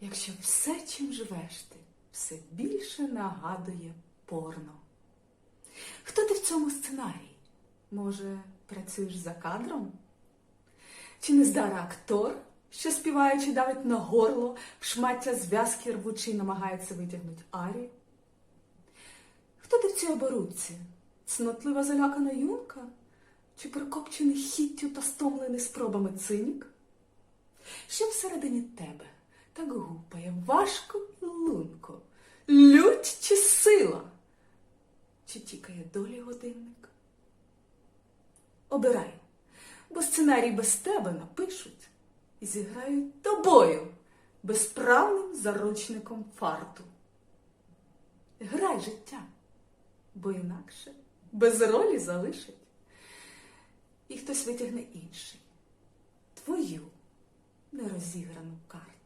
якщо все, чим живеш ти, все більше нагадує порно. Хто ти в цьому сценарії? Може, працюєш за кадром? Чи не здара актор, що співаючи давить на горло, шмаття зв'язки рвучи намагається витягнути арію? Хто ти в цій оборудці? Цнотлива залякана юнка? Чи прикопчений хіттю та стомлений спробами цинік? Що всередині тебе важко і лунко? Лють чи сила? Чи тікає долі годинник? Обирай, бо сценарій без тебе напишуть і зіграють тобою безправним заручником фарту. Грай життя, бо інакше без ролі залишить. І хтось витягне інший, твою нерозіграну карту.